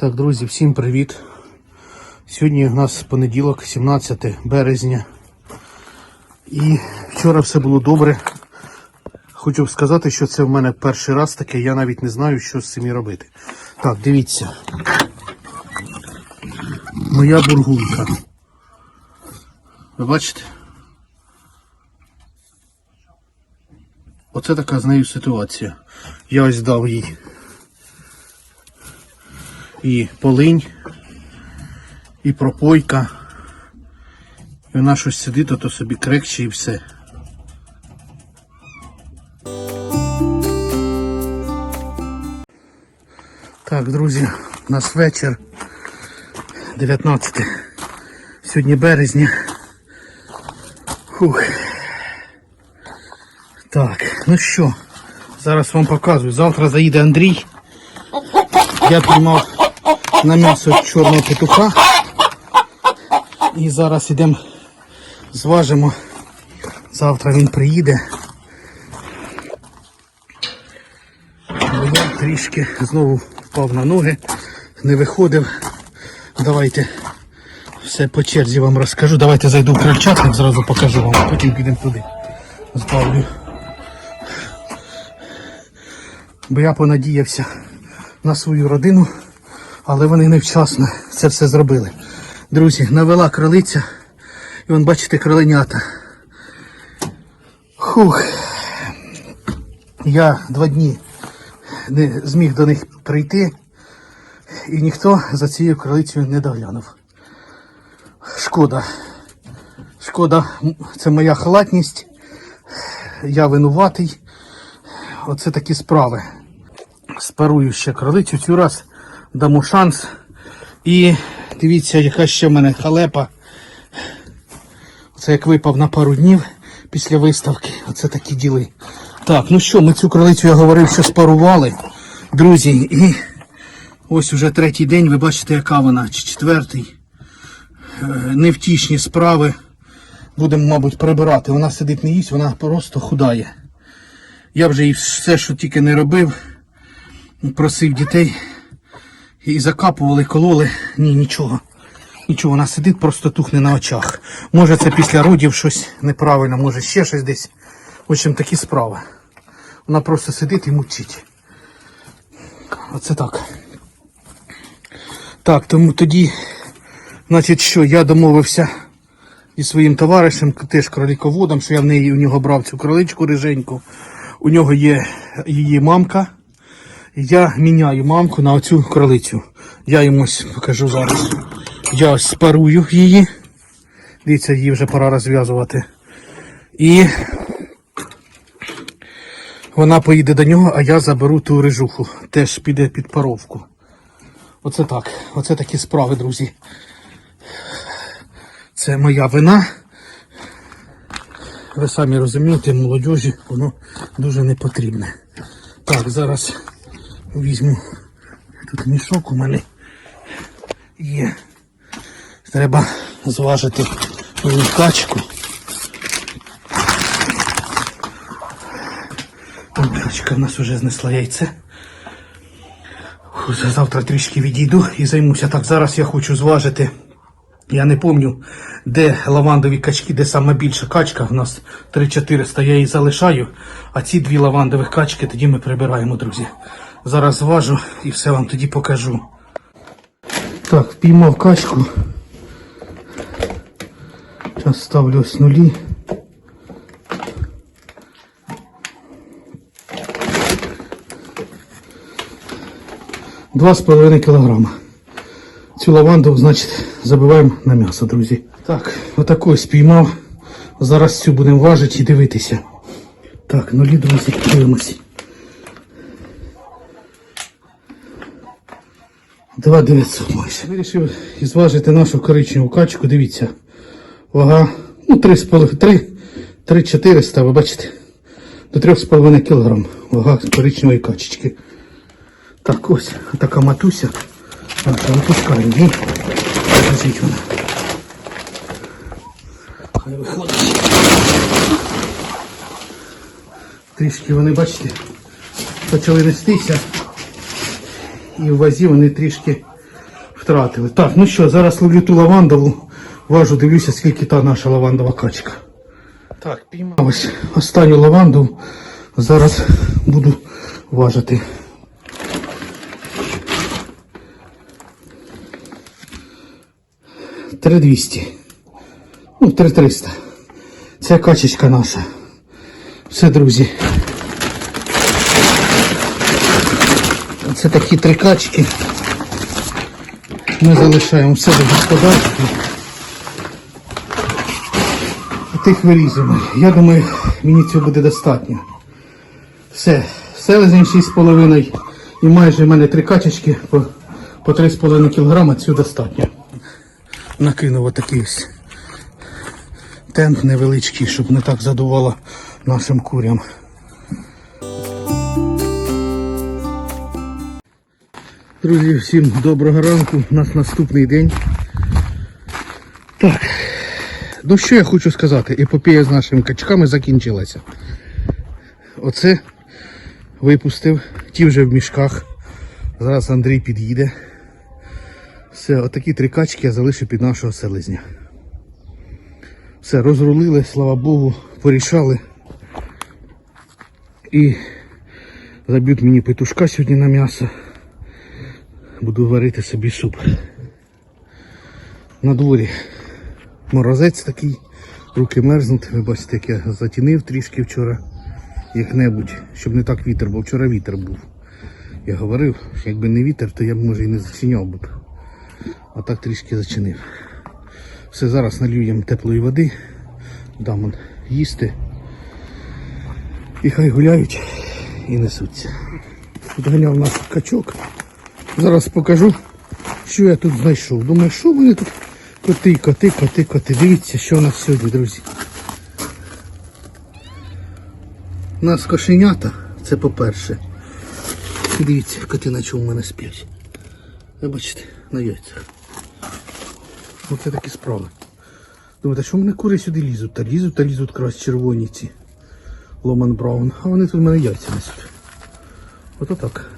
Так, друзі, всім привіт. Сьогодні у нас понеділок, 17 березня. І вчора все було добре. Хочу сказати, що це в мене перший раз таке, я навіть не знаю, що з цим робити. Так, дивіться. Моя бургунка. Ви бачите? Оце така з нею ситуація. Я ось дав їй і полинь, і пропойка. І вона щось сидить, то, собі крекче і все. Так, друзі, у нас вечір 19 сьогодні березня. Фух. Так, ну що, зараз вам показую. Завтра заїде Андрій. Я піймав на м'ясо чорного петуха. І зараз йдемо, зважимо. Завтра він приїде. Я трішки знову впав на ноги, не виходив. Давайте все по черзі вам розкажу. Давайте зайду в крольчатник, зразу покажу вам, потім підемо туди. Збавлю. Бо я понадіявся на свою родину, але вони невчасно це все зробили. Друзі, навела кролиця, і вон бачите кроленята. Хух. Я два дні не зміг до них прийти, і ніхто за цією кролицею не доглянув. Шкода. Шкода, це моя халатність. Я винуватий. Оце такі справи. Спарую ще кролицю цю раз, дамо шанс. І дивіться, яка ще в мене халепа. Оце як випав на пару днів після виставки. Оце такі діли. Так, ну що, ми цю кролицю я говорив, що спарували. Друзі, і ось уже третій день, ви бачите, яка вона, чи четвертий. Е, Невтішні справи. Будемо, мабуть, прибирати. Вона сидить не їсть, вона просто худає. Я вже і все, що тільки не робив, просив дітей і закапували, кололи. Ні, нічого. Нічого, вона сидить, просто тухне на очах. Може це після родів щось неправильно, може ще щось десь. В общем, такі справи. Вона просто сидить і мучить. Оце так. Так, тому тоді, значить, що я домовився зі своїм товаришем, теж кроліководом, що я в неї у нього брав цю кроличку риженьку. У нього є її мамка. Я міняю мамку на оцю кролицю. Я йому покажу зараз. Я спарую її. Дивіться, її вже пора розв'язувати. І вона поїде до нього, а я заберу ту рижуху. Теж піде під паровку. Оце так. Оце такі справи, друзі. Це моя вина. Ви самі розумієте, молодіжі воно дуже не потрібне. Так, зараз візьму тут мішок у мене є. Треба зважити мою качку. Качка в нас вже знесла яйце. Завтра трішки відійду і займуся. Так, зараз я хочу зважити. Я не пам'ятаю, де лавандові качки, де саме більша качка. У нас 3-400, я її залишаю. А ці дві лавандових качки тоді ми прибираємо, друзі. Зараз зважу і все вам тоді покажу. Так, впіймав качку. Зараз ставлю ось нулі. Два з половиною кілограма. Цю лаванду, значить, забиваємо на м'ясо, друзі. Так, отаку піймав. Зараз цю будемо важити і дивитися. Так, нулі, друзі, дивимось. 2900 майже. Вирішив зважити нашу коричневу качку. Дивіться, вага ну 3,400, ви бачите, до 3,5 кг вага коричневої качечки. Так, ось така матуся. Наша випускає її. Лежить вона. Хай виходить. Трішки вони, бачите, почали нестися. І в вазі вони трішки Втратили. Так, ну що, зараз ловлю ту лавандову. Важу, дивлюся, скільки та наша лавандова качка. Так, піймав ось останню лаванду. Зараз буду важити. Три двісті. Ну, три триста. Це качечка наша. Все, друзі. Це такі три качки. Ми залишаємо все до господарства. Тих вирізуємо. Я думаю, мені цього буде достатньо. Все. Селезень 6,5 і майже в мене три качечки по, по 3,5 кг, цього достатньо. Накинув отакий ось тент невеличкий, щоб не так задувало нашим курям. Друзі, всім доброго ранку. У нас наступний день. Так. Ну що я хочу сказати? Епопея з нашими качками закінчилася. Оце випустив. Ті вже в мішках. Зараз Андрій під'їде. Все, отакі три качки я залишив під нашого селезня. Все, розрулили, слава Богу, порішали. І заб'ють мені петушка сьогодні на м'ясо. Буду варити собі суп. На дворі морозець такий, руки мерзнуть. Ви бачите, як я затінив трішки вчора як-небудь, щоб не так вітер, бо вчора вітер був. Я говорив, якби не вітер, то я б може і не зачиняв би. А так трішки зачинив. Все, зараз налью їм теплої води, дам он їсти. І хай гуляють і несуться. Ганяв наш качок. Зараз покажу, що я тут знайшов. Думаю, що вони тут коти, коти, коти, коти. Дивіться, що у нас сьогодні, друзі. У нас кошенята, це по-перше. Дивіться, коти на чому в мене сплять. Ви бачите, на яйцях. Оце такі справи. Думаєте, що в мене кури сюди лізуть? Та лізуть, та лізуть якраз червоні ці. Ломан Браун. А вони тут в мене яйця несуть. Ото так.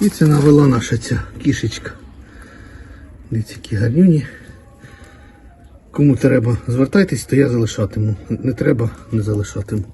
І це навела наша ця кішечка. Дивіться, які гарнюні. Кому треба, звертайтесь, то я залишатиму. Не треба, не залишатиму.